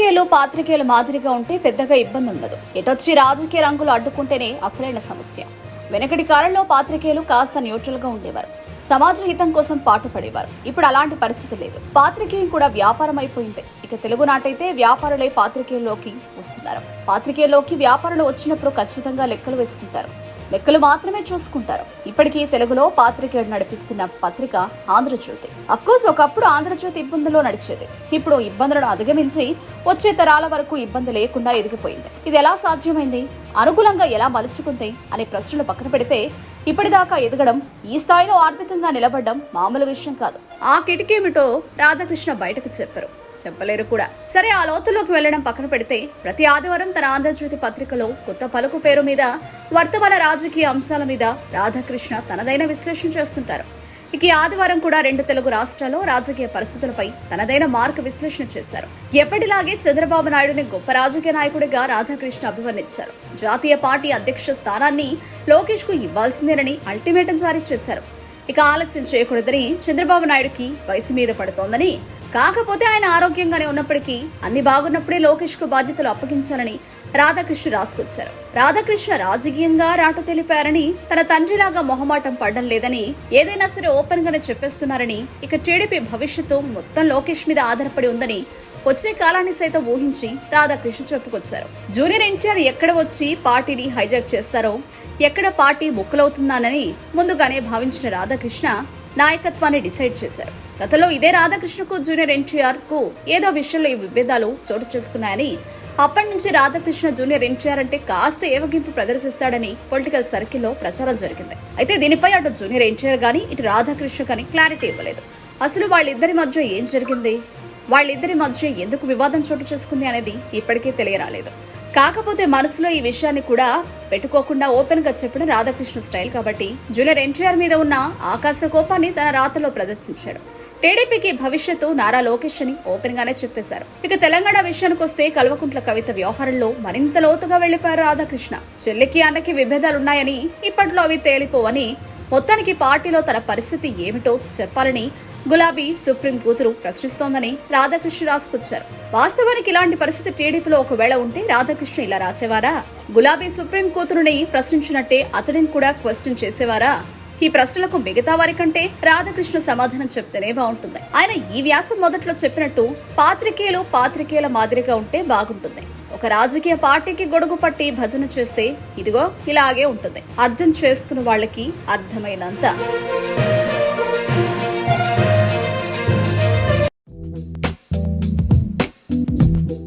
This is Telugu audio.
పాత్రికేయులు మాదిరిగా ఉంటే పెద్దగా ఇబ్బంది ఉండదు ఎటొచ్చి రాజకీయ రంగులు అడ్డుకుంటేనే అసలైన సమస్య. వెనకటి కాలంలో పాత్రికేయులు కాస్త న్యూట్రల్గా ఉండేవారు. సమాజ హితం కోసం పాటుపడేవారు. ఇప్పుడు అలాంటి పరిస్థితి లేదు. పాత్రికేయం కూడా వ్యాపారం అయిపోయింది ఇక తెలుగు నాటైతే వ్యాపారులే పాత్రికేయుల్లోకి వస్తున్నారు. పాత్రికేయుల్లోకి వ్యాపారులు వచ్చినప్పుడు ఖచ్చితంగా లెక్కలు వేసుకుంటారు. లెక్కలు మాత్రమే చూసుకుంటారు. ఇప్పటికీ తెలుగులో పాత్రికేయుడు నడిపిస్తున్న పత్రిక ఆంధ్రజ్యోతి. అఫ్కోర్స్ ఒకప్పుడు ఆంధ్రజ్యోతి ఇబ్బందుల్లో నడిచేది. ఇప్పుడు ఇబ్బందులను అధిగమించి వచ్చే తరాల వరకు ఇబ్బంది లేకుండా ఎదిగిపోయింది. ఇది ఎలా సాధ్యమైంది? అనుకూలంగా ఎలా మలుచుకుంది? అనే ప్రశ్నలు పక్కన పెడితే ఇప్పటిదాకా ఎదగడం ఈ స్థాయిలో ఆర్థికంగా నిలబడడం మామూలు విషయం కాదు. ఆ కిటికేమిటో రాధాకృష్ణ బయటకు చెప్పారు. చెప్పలేరు కూడా. సరే ఆ లోతులోకి వెళ్ళడం పక్కన పెడితే ప్రతి ఆదివారం తన ఆంధ్రజ్యోతి పత్రికలో కొత్త పలుకు పేరు మీద వర్తమాన రాజకీయ అంశాల మీద రాధాకృష్ణ తనదైన విశ్లేషణ చేస్తుంటారు. ఇక ఈ ఆదివారం కూడా రెండు తెలుగు రాష్ట్రాల్లో రాజకీయ పరిస్థితులపై తనదైన మార్క్ విశ్లేషణ చేశారు. ఎప్పటిలాగే చంద్రబాబు నాయుడుని గొప్ప రాజకీయ నాయకుడిగా రాధాకృష్ణ అభివర్ణించారు. జాతీయ పార్టీ అధ్యక్ష స్థానాన్ని లోకేష్కు ఇవ్వాల్సిందేనని అల్టిమేటం జారీ చేశారు. ఇక ఆలస్యం చేయకూడదని చంద్రబాబు నాయుడుకి వయసు మీద పడుతోందని. కాకపోతే ఆయన ఆరోగ్యంగానే ఉన్నప్పటికీ అన్ని బాగున్నప్పుడే లోకేష్కు బాధ్యతలు అప్పగించాలని రాధాకృష్ణ రాసుకొచ్చారు. రాధాకృష్ణ రాజకీయంగా రాట తెలిపారని తన తండ్రిలాగా మొహమాటం పడడం లేదని ఏదైనా సరే ఓపెన్ గానే చెప్పేస్తున్నారని ఇక టీడీపీ భవిష్యత్తు మొత్తం లోకేష్ మీద ఆధారపడి ఉందని వచ్చే కాలాన్ని సైతం ఊహించి రాధాకృష్ణ చెప్పుకొచ్చారు. జూనియర్ ఎన్టీఆర్ ఎక్కడ వచ్చి పార్టీని హైజాక్ చేస్తారో ఎక్కడ పార్టీ ముక్కలవుతుందానని ముందుగానే భావించిన రాధాకృష్ణ నాయకత్వాన్ని డిసైడ్ చేశారు. గతంలో ఇదే రాధాకృష్ణకు జూనియర్ ఎన్టీఆర్కు ఏదో విషయంలో ఈ విభేదాలు చోటు చేసుకున్నాయని అప్పటి నుంచి రాధాకృష్ణ జూనియర్ ఎన్టీఆర్ అంటే కాస్త ఏవగింపు ప్రదర్శిస్తాడని పొలిటికల్ సర్కిల్లో ప్రచారం జరిగింది. అయితే దీనిపై అటు జూనియర్ ఎన్టీఆర్ కానీ ఇటు రాధాకృష్ణ కానీ క్లారిటీ ఇవ్వలేదు. అసలు వాళ్ళిద్దరి మధ్య ఏం జరిగింది? వాళ్ళిద్దరి మధ్య ఎందుకు వివాదం చోటు చేసుకుంది అనేది ఇప్పటికీ తెలియరాలేదు. కాకపోతే మనసులో ఈ విషయాన్ని కూడా పెట్టుకోకుండా ఓపెన్గా చెప్పడం రాధాకృష్ణ స్టైల్ కాబట్టి జూనియర్ ఎన్టీఆర్ మీద ఉన్న ఆకాశ కోపాన్ని తన రాతలో ప్రదర్శించాడు. టీడీపీకి భవిష్యత్తు నారా లోకేష్ అని ఓపెన్ గానే చెప్పేశారు. ఇక తెలంగాణ విషయానికి వస్తే కల్వకుంట్ల కవిత వ్యవహారంలో మరింత లోతుగా వెళ్ళిపోయారు రాధాకృష్ణ. చెల్లికి అన్నకి విభేదాలున్నాయని ఇప్పట్లో అవి తేలిపోవని మొత్తానికి పార్టీలో తన పరిస్థితి ఏమిటో చెప్పాలని గులాబీ సుప్రీం కూతురు ప్రశ్నిస్తోందని రాధాకృష్ణ రాసుకొచ్చారు వాస్తవానికి ఇలాంటి పరిస్థితి టీడీపీలో ఒకవేళ ఉంటే రాధాకృష్ణ ఇలా రాసేవారా? గులాబీ సుప్రీం కూతురుని ప్రశ్నించినట్టే అతడిని కూడా క్వశ్చన్ చేసేవారా? ఈ ప్రశ్నలకు మిగతా వారి కంటే రాధాకృష్ణ సమాధానం చెప్తేనే బాగుంటుంది. ఆయన ఈ వ్యాసం మొదట్లో చెప్పినట్టు పాత్రికేయులు పాత్రికేయుల మాదిరిగా ఉంటే బాగుంటుంది. ఒక రాజకీయ పార్టీకి గొడుగు పట్టి భజన చేస్తే ఇదిగో ఇలాగే ఉంటుంది. అర్థం చేసుకున్న వాళ్ళకి అర్థమైనంత.